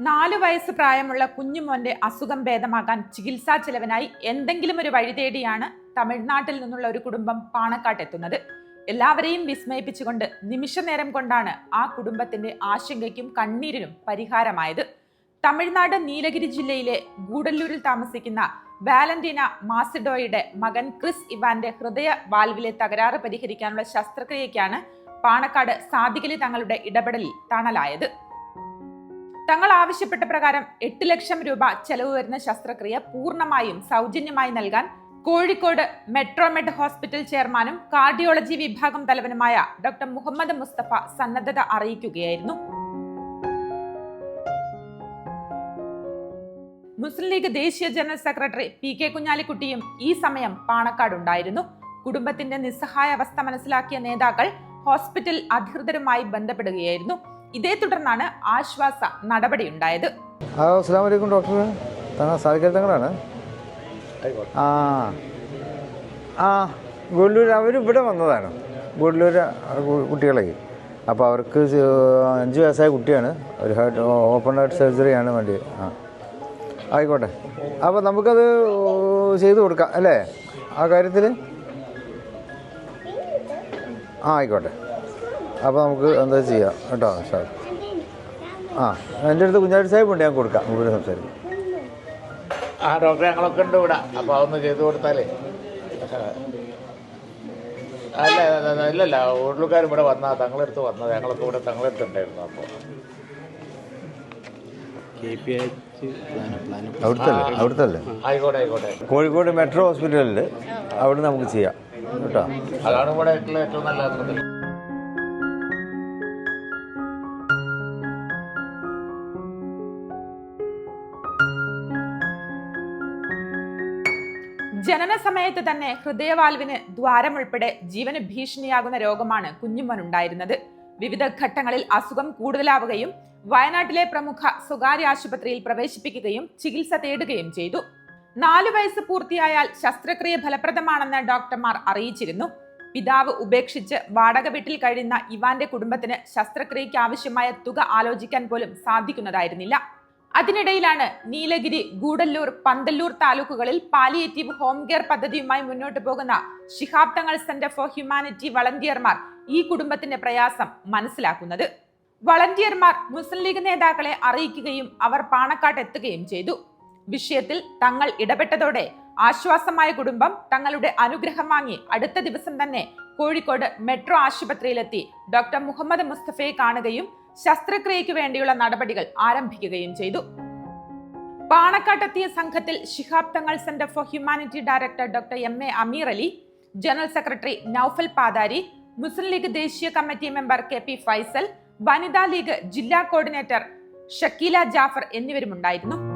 നാലു വയസ്സ് പ്രായമുള്ള കുഞ്ഞുമോന്റെ അസുഖം ഭേദമാക്കാൻ ചികിത്സാ ചെലവിനായി എന്തെങ്കിലും ഒരു വഴി തേടിയാണ് തമിഴ്നാട്ടിൽ നിന്നുള്ള ഒരു കുടുംബം പാണക്കാട്ടെത്തുന്നത് എല്ലാവരെയും വിസ്മയിപ്പിച്ചുകൊണ്ട് നിമിഷ നേരം കൊണ്ടാണ് ആ കുടുംബത്തിന്റെ ആശങ്കയ്ക്കും കണ്ണീരിനും പരിഹാരമായത്. തമിഴ്നാട് നീലഗിരി ജില്ലയിലെ ഗൂഡല്ലൂരിൽ താമസിക്കുന്ന വാലന്റീന മാസിഡോയുടെ മകൻ ക്രിസ് ഇവാന്റെ ഹൃദയ വാൽവിലെ തകരാറ് പരിഹരിക്കാനുള്ള ശസ്ത്രക്രിയയ്ക്കാണ് പാണക്കാട് സാദികലി തങ്ങളുടെ ഇടപെടലിൽ തണലായത്. തങ്ങൾ ആവശ്യപ്പെട്ട പ്രകാരം എട്ട് ലക്ഷം രൂപ ചെലവ് വരുന്ന ശസ്ത്രക്രിയ പൂർണമായും സൗജന്യമായി നൽകാൻ കോഴിക്കോട് മെട്രോമെഡ് ഹോസ്പിറ്റൽ ചെയർമാനും കാർഡിയോളജി വിഭാഗം തലവനുമായ ഡോക്ടർ മുഹമ്മദ് മുസ്തഫ സന്നദ്ധത അറിയിക്കുകയായിരുന്നു. മുസ്ലിം ലീഗ് ദേശീയ ജനറൽ സെക്രട്ടറി പി കെ കുഞ്ഞാലിക്കുട്ടിയും ഈ സമയം പാണക്കാടുണ്ടായിരുന്നു. കുടുംബത്തിന്റെ നിസ്സഹായ അവസ്ഥ മനസ്സിലാക്കിയ നേതാക്കൾ ഹോസ്പിറ്റൽ അധികൃതരുമായി ബന്ധപ്പെടുകയായിരുന്നു. ഇതേ തുടർന്നാണ് ആശ്വാസ നടപടി ഉണ്ടായത് അസ്സാം വലൈക്കും ഡോക്ടർ തങ്ങൾ സാധിക്കൽ തങ്ങളാണ് ആ ആ ഗുഡ്ലൂർ അവരിവിടെ വന്നതാണ്. ഗുഡ്ലൂർ കുട്ടികളെ. അപ്പോൾ അവർക്ക് അഞ്ച് വയസ്സായ കുട്ടിയാണ്. ഒരു ഹാർട്ട് ഓപ്പൺ ഹാർട്ട് സർജറിയാണ് വേണ്ടി. ആ. ആയിക്കോട്ടെ. അപ്പോൾ നമുക്കത് ചെയ്തു കൊടുക്കാം അല്ലേ? ആ കാര്യത്തിൽ ആ ആയിക്കോട്ടെ. അപ്പോൾ നമുക്ക് എന്താ ചെയ്യാം? കേട്ടോ സാർ. ആ എന്റെ അടുത്ത് കുഞ്ഞാടി സാഹിബ് ഉണ്ട് ഞാൻ കൊടുക്കാം. ഇവിടെ സംസാരിക്കും. ആ ഡോക്ടറെ ഞങ്ങളൊക്കെ ഉണ്ട് ഇവിടെ. അപ്പോൾ അതൊന്ന് ചെയ്തു കൊടുത്താലേ. അല്ല ഇല്ലല്ല ഉള്ളുകാർ ഇവിടെ വന്നാ തങ്ങളെടുത്ത് വന്നത്. ഞങ്ങളൊക്കെ ഇവിടെ തങ്ങളെടുത്തുണ്ടായിരുന്നു അപ്പോൾ അവിടുത്തെ അവിടുത്തെ അല്ലേ ആയിക്കോട്ടെ ആയിക്കോട്ടെ. കോഴിക്കോട് മെട്രോ ഹോസ്പിറ്റലിൽ അവിടെ നമുക്ക് ചെയ്യാം. കേട്ടോ. അതാണ് ഇവിടെ ഏറ്റവും നല്ലത് ജനന സമയത്ത് തന്നെ ഹൃദയവാൽവിന് ദ്വാരം ഉൾപ്പെടെ ജീവന് ഭീഷണിയാകുന്ന രോഗമാണ് കുഞ്ഞുമോനുണ്ടായിരുന്നത്. വിവിധ ഘട്ടങ്ങളിൽ അസുഖം കൂടുതലാവുകയും വയനാട്ടിലെ പ്രമുഖ സ്വകാര്യ ആശുപത്രിയിൽ പ്രവേശിപ്പിക്കുകയും ചികിത്സ തേടുകയും ചെയ്തു. നാലു വയസ്സ് പൂർത്തിയായാൽ ശസ്ത്രക്രിയ ഫലപ്രദമാണെന്ന് ഡോക്ടർമാർ അറിയിച്ചിരുന്നു. പിതാവ് ഉപേക്ഷിച്ച് വാടക വീട്ടിൽ കഴിയുന്ന ഇവാന്റെ കുടുംബത്തിന് ശസ്ത്രക്രിയയ്ക്ക് ആവശ്യമായ തുക ആലോചിക്കാൻ പോലും സാധിക്കുന്നതായിരുന്നില്ല. അതിനിടയിലാണ് നീലഗിരി ഗൂഡല്ലൂർ പന്തല്ലൂർ താലൂക്കുകളിൽ പാലിയേറ്റീവ് ഹോം കെയർ പദ്ധതിയുമായി മുന്നോട്ട് പോകുന്ന Shihab Thangal centre for humanity വളണ്ടിയർമാർ ഈ കുടുംബത്തിന്റെ പ്രയാസം മനസ്സിലാക്കുന്നത്. വളണ്ടിയർമാർ മുസ്ലിം ലീഗ് നേതാക്കളെ അറിയിക്കുകയും അവർ പാണക്കാട്ട് എത്തുകയും ചെയ്തു. വിഷയത്തിൽ തങ്ങൾ ഇടപെട്ടതോടെ ആശ്വാസമായ കുടുംബം തങ്ങളുടെ അനുഗ്രഹം വാങ്ങി അടുത്ത ദിവസം തന്നെ കോഴിക്കോട് മെട്രോ ആശുപത്രിയിലെത്തി ഡോക്ടർ മുഹമ്മദ് മുസ്തഫയെ കാണുകയും ശസ്ത്രക്രിയയ്ക്ക് വേണ്ടിയുള്ള നടപടികൾ ആരംഭിക്കുകയും ചെയ്തു. പാണക്കാട്ടെത്തിയ സംഘത്തിൽ Shihab Thangal centre for humanity director doctor M A Ameer Ali general secretary Noufal Patari Muslim League ദേശീയ committee member K P Faisal Vanitha League ജില്ലാ കോർഡിനേറ്റർ ഷക്കീല ജാഫർ എന്നിവരുമുണ്ടായിരുന്നു.